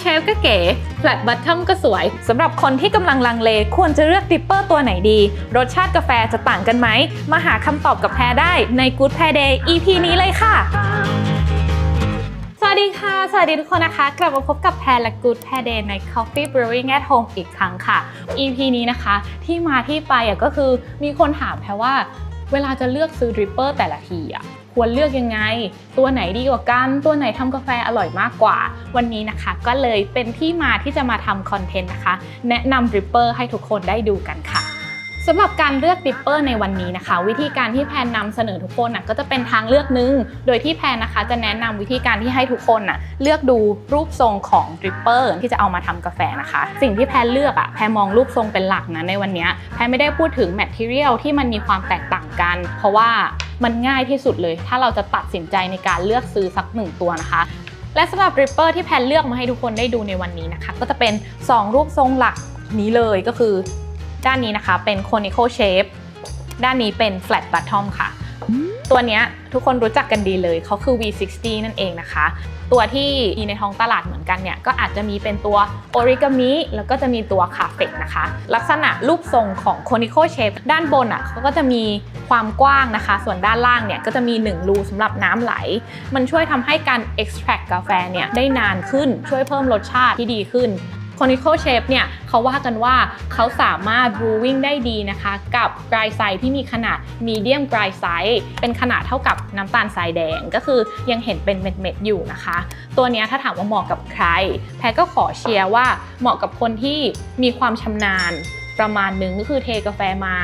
เชฟก็เก๋ flat bottom ก็สวยสำหรับคนที่กำลังลังเลควรจะเลือกดิปเปอร์ตัวไหนดี รสชาติกาแฟจะต่างกันไหม มาหาคำตอบกับแพรได้ใน Good Pair Day EP นี้เลยค่ะสวัสดีค่ะ สวัสดีทุกคนนะคะ กลับมาพบกับแพรและ Good Pair Day ใน Coffee Brewing at Home อีกครั้งค่ะ EP นี้นะคะที่มาที่ไปก็คือมีคนถามแพรว่าเวลาจะเลือกซื้อดริปเปอร์แต่ละทีอะ ควรเลือกยังไง ตัวไหนดีกว่ากัน ตัวไหนทำกาแฟอร่อยมากกว่า วันนี้นะคะ ก็เลยเป็นที่มาที่จะมาทำคอนเทนต์นะคะ แนะนำดริปเปอร์ให้ทุกคนได้ดูกันค่ะสำหรับการเลือกดริปเปอร์ในวันนี้นะคะ วิธีการที่แพนนำเสนอทุกคนน่ะก็จะเป็นทางเลือกหนึง โดยที่แพนนะคะจะแนะนำวิธีการที่ให้ทุกคนน่ะเลือกดูรูปทรงของดริปเปอร์ที่จะเอามาทำกาแฟนะคะ สิ่งที่แพนเลือกอะแพนมองรูปทรงเป็นหลักนะในวันนี้แพนไม่ได้พูดถึงแมทเทียลที่มันมีความแตกต่างกัน เพราะว่า มันง่ายที่สุดเลย ถ้าเราจะตัดสินใจในการเลือกซื้อสักหนึ่งตัวนะคะและสำหรับดริปเปอร์ที่แพนเลือกมาให้ทุกคนได้ดูในวันนี้นะคะ ก็จะเป็น 2 รูปทรงหลักนี้เลยก็คือ ด้านนี้นะคะเป็น conical shape ด้านนี้เป็น flat bottom ค่ะ ตัวเนี้ย ทุกคนรู้จักกันดีเลยเขาคือ V60 นั่นเองนะคะ ตัวที่มีในท้องตลาดเหมือนกันเนี่ย ก็อาจจะมีเป็นตัว origami แล้วก็จะมีตัว c a f e นะคะ ลักษณะรูปทรงของ conical shape ด้านบนอะเขาก็จะมีความกว้างนะคะ ส่วนด้านล่างเนี่ยก็จะมี 1 รูสำหรับน้ำไหล มันช่วยทำให้การ extract กาแฟเนี่ยได้นานขึ้นช่วยเพิ่มรสชาติที่ดีขึ้น conical shape เนี่ยเขาว่ากันว่าเขาสามารถ brewing ได้ดีนะคะ กับ dry size ที่มีขนาด medium dry size เป็นขนาดเท่ากับน้ำตาลทรายแดงก็คือยังเห็นเป็นเม็ดๆอยู่นะคะ ตัวนี้ถ้าถามว่าเหมาะกับใคร แพรก็ขอเชียร์ว่าเหมาะกับคนที่มีความชำนาญประมาณนึงก็คือเทกาแฟมา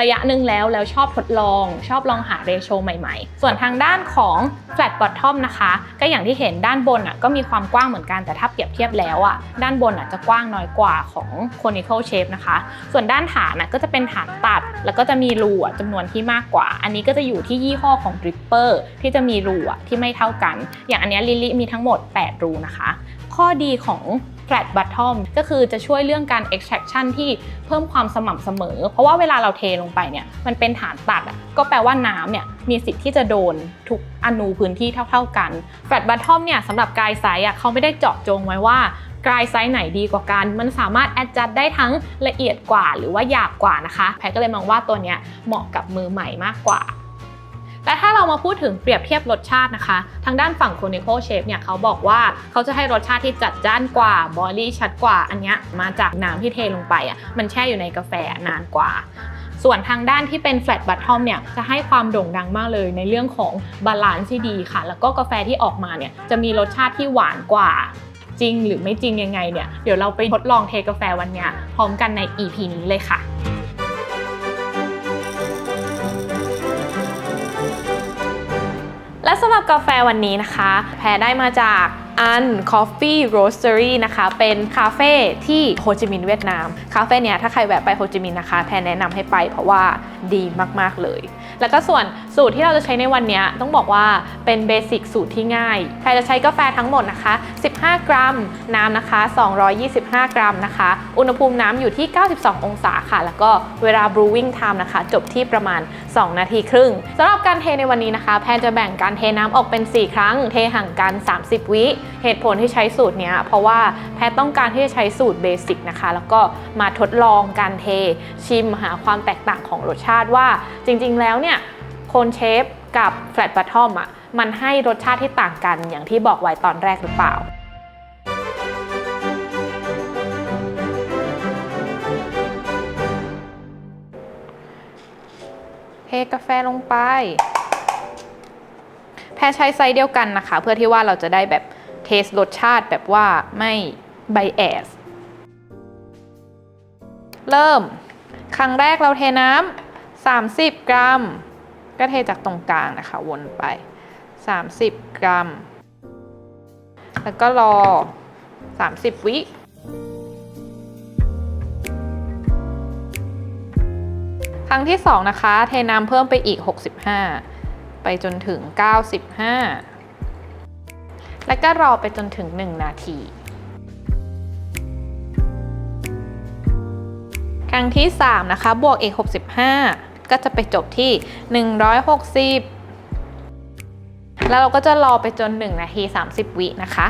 ระยะหนึ่งแล้วแล้วชอบทดลอง ชอบลองหาเรโชใหม่ๆ ส่วนทางด้านของ flat bottom นะคะ ก็อย่างที่เห็นด้านบนอะก็มีความกว้างเหมือนกันแต่ถ้าเปรียบเทียบแล้วอะด้านบนอะจะกว้างน้อยกว่าของ conical shape นะคะ ส่วนด้านฐานอะก็จะเป็นฐานตัด แล้วก็จะมีรูอะจำนวนที่มากกว่า อันนี้ก็จะอยู่ที่ยี่ห้อของ dripper ที่จะมีรูอะที่ไม่เท่ากัน อย่างอันนี้ลิลิมีทั้งหมด 8 รูนะคะ ข้อดีของ flat bottom ก็คือจะช่วยเรื่องการ extraction ที่เพิ่มความสม่ำเสมอ เพราะว่าเวลาเราเทลงไปเนี่ยมันเป็นฐานตัดอะก็แปลว่าน้ำเนี่ยมีสิทธิ์ที่จะโดนทุกอนูพื้นที่เท่า ๆกัน flat bottom เนี่ยสำหรับกายไซส์อะเขาไม่ได้เจาะจงไว้ว่ากายไซส์ไหนดีกว่ากัน มันสามารถ adjust ได้ทั้งละเอียดกว่าหรือว่าหยาบกว่านะคะ แพรก็เลยมองว่าตัวเนี้ยเหมาะกับมือใหม่มากกว่า และถ้าเรามาพูดถึงเปรียบเทียบรสชาตินะคะ ทางด้านฝั่ง conical shape เนี่ยเขาบอกว่าเขาจะให้รสชาติที่จัดจ้านกว่าบอดี้ชัดกว่า อันนี้มาจากน้ำที่เทลงไปอะมันแช่อยู่ในกาแฟนานกว่าส่วนทางด้านที่เป็น flat bottom เนี่ยจะให้ความโด่งดังมากเลยในเรื่องของบาลานซ์ที่ดีค่ะ แล้วก็กาแฟที่ออกมาเนี่ยจะมีรสชาติที่หวานกว่า จริงหรือไม่จริงยังไงเนี่ย เดี๋ยวเราไปทดลองเทกาแฟวันเนี้ยพร้อมกันใน EP นี้เลยค่ะ และสำหรับกาแฟวันนี้นะคะ แพรได้มาจากอัน Coffee Roastery นะคะ เป็นคาเฟ่ที่โฮจิมินห์เวียดนาม คาเฟ่เนี้ยถ้าใครแวะไปโฮจิมินห์นะคะ แพรแนะนำให้ไปเพราะว่าดีมาก ๆ เลย แล้วก็ส่วนสูตรที่เราจะใช้ในวันนี้ต้องบอกว่าเป็นเบสิกสูตรที่ง่ายแพรจะใช้กาแฟทั้งหมดนะคะ 15 กรัม น้ำนะคะ 225 กรัมนะคะ อุณหภูมิน้ำอยู่ที่ 92 องศาค่ะ แล้วก็เวลา brewing time นะคะ จบที่ประมาณ 2 นาทีครึ่งสำหรับการเทในวันนี้นะคะ แพนจะแบ่งการเทน้ำออกเป็น 4 ครั้ง เทห่างกัน 30 วิ เหตุผลที่ใช้สูตรเนี้ยเพราะว่าแพนต้องการที่จะใช้สูตรเบสิกนะคะ แล้วก็มาทดลองการเทชิมหาความแตกต่างของรสชาติว่าจริง ๆ แล้วเนี่ยโคนเชฟกับแฟลตบัตทอมอะมันให้รสชาติที่ต่างกันอย่างที่บอกไว้ตอนแรกหรือเปล่าเทกาแฟลงไป แพรใช้ไซส์เดียวกันนะคะ เพื่อที่ว่าเราจะได้แบบเทสรสชาติแบบว่าไม่ไบแอส เริ่ม ครั้งแรกเราเทน้ำ 30 กรัม ก็เทจากตรงกลางนะคะ วนไป 30 กรัม แล้วก็รอ 30 วิครั้งที่ 2 นะคะ เทน้ำเพิ่มไปอีก 65 ไปจนถึง 95 แล้วก็รอไปจนถึง 1 นาที ครั้งที่ 3 นะคะ บวกอีก 65 ก็จะไปจบที่ 160 แล้วเราก็จะรอไปจน 1 นาที 30 วินะคะ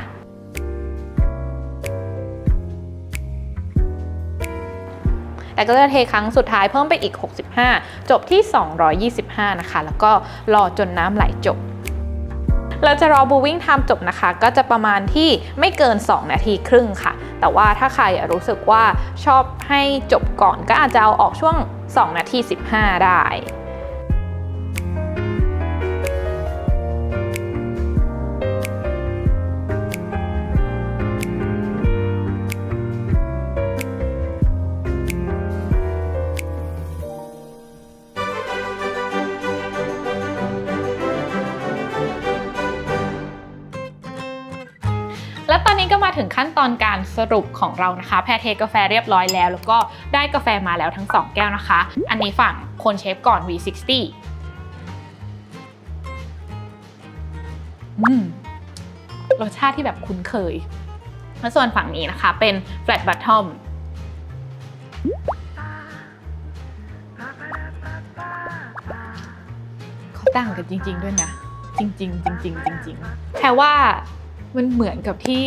แล้วก็จะเทครั้งสุดท้ายเพิ่มไปอีก 65 จบที่ 225 นะคะ แล้วก็รอจนน้ำไหลจบ เราจะรอบูวิ่งทำจบนะคะ ก็จะประมาณที่ไม่เกิน 2 นาทีครึ่งค่ะ แต่ว่าถ้าใครรู้สึกว่าชอบให้จบก่อนก็อาจจะเอาออกช่วง 2 นาที 15 ได้ และตอนนี้ก็มาถึงขั้นตอนการสรุปของเรานะคะ แพรเทกาแฟเรียบร้อยแล้ว แล้วก็ได้กาแฟมาแล้วทั้ง 2 แก้วนะคะ อันนี้ฝั่งคนเชฟก่อน V60 อืมรสชาติที่แบบคุ้นเคย และส่วนฝั่งนี้นะคะ เป็น flat bottom เขาต่างกันจริง ๆ ด้วยนะ จริง ๆ จริง ๆ จริง ๆ แค่ว่า มันเหมือนกับที่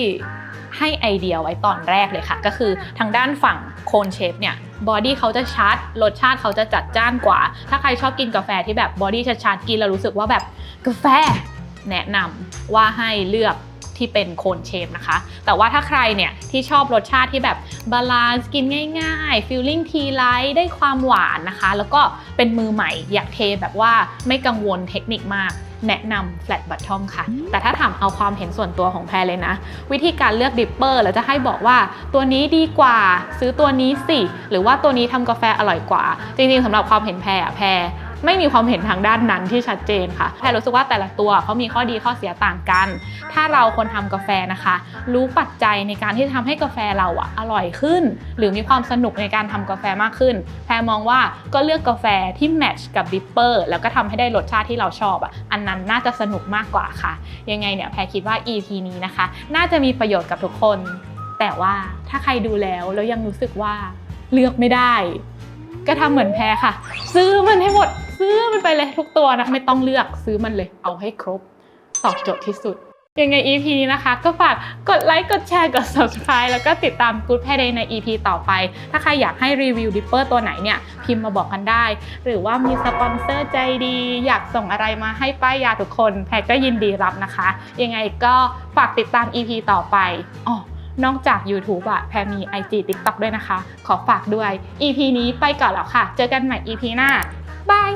ให้ไอเดียไว้ตอนแรกเลยค่ะ ก็คือทางด้านฝั่งโคนเชฟเนี่ยบอดี้เขาจะชัดรสชาติเขาจะจัดจ้านกว่า ถ้าใครชอบกินกาแฟที่แบบบอดี้ชัดๆกินแล้วรู้สึกว่าแบบกาแฟแนะนำว่าให้เลือกที่เป็นโคนเชฟนะคะ แต่ว่าถ้าใครเนี่ยที่ชอบรสชาติที่แบบบาลานซ์กินง่ายๆฟีลลิ่งทีไลท์ได้ความหวานนะคะ แล้วก็เป็นมือใหม่อยากเทแบบว่าไม่กังวลเทคนิคมาก แนะนำ flat bottom ค่ะ แต่ถ้าถามเอาความเห็นส่วนตัวของแพรเลยนะ วิธีการเลือกดิปเปอร์เราจะให้บอกว่าตัวนี้ดีกว่าซื้อตัวนี้สิ หรือว่าตัวนี้ทำกาแฟอร่อยกว่า จริงๆสำหรับความเห็นแพรอะแพร ไม่มีความเห็นทางด้านนั้นที่ชัดเจนค่ะแพรรู้สึกว่าแต่ละตัวเขามีข้อดีข้อเสียต่างกัน ถ้าเราคนทำกาแฟนะคะ รู้ปัจจัยในการที่จะทำให้กาแฟเราอะอร่อยขึ้น หรือมีความสนุกในการทำกาแฟมากขึ้น แพรมองว่าก็เลือกกาแฟที่แมทช์กับดิปเปอร์แล้วก็ทำให้ได้รสชาติที่เราชอบอะอันนั้นน่าจะสนุกมากกว่าค่ะ ยังไงเนี่ยแพรคิดว่า EP นี้นะคะ น่าจะมีประโยชน์กับทุกคน แต่ว่าถ้าใครดูแล้วแล้วยังรู้สึกว่าเลือกไม่ได้ ก็ทำเหมือนแพรค่ะ ซื้อมันให้หมด ซื้อมันไปเลยทุกตัวนะ ไม่ต้องเลือกซื้อมันเลย เอาให้ครบ ตอบโจทย์ที่สุด ยังไง EP นี้นะคะ ก็ฝากกดไลค์ กดแชร์ กด subscribe แล้วก็ติดตาม Good Pay Day ใน EP ต่อไป ถ้าใครอยากให้รีวิวดิปเปอร์ตัวไหนเนี่ย พิมพ์มาบอกกันได้ หรือว่ามีสปอนเซอร์ใจดี อยากส่งอะไรมาให้ป้ายยาทุกคนแพรก็ยินดีรับนะคะ ยังไงก็ฝากติดตาม EP ต่อไปอ๋อนอกจาก YouTube อะแพรมี IG TikTok ด้วยนะคะ ขอฝากด้วย EP นี้ไปก่อนแล้วค่ะ เจอกันใหม่ EP หน้า บาย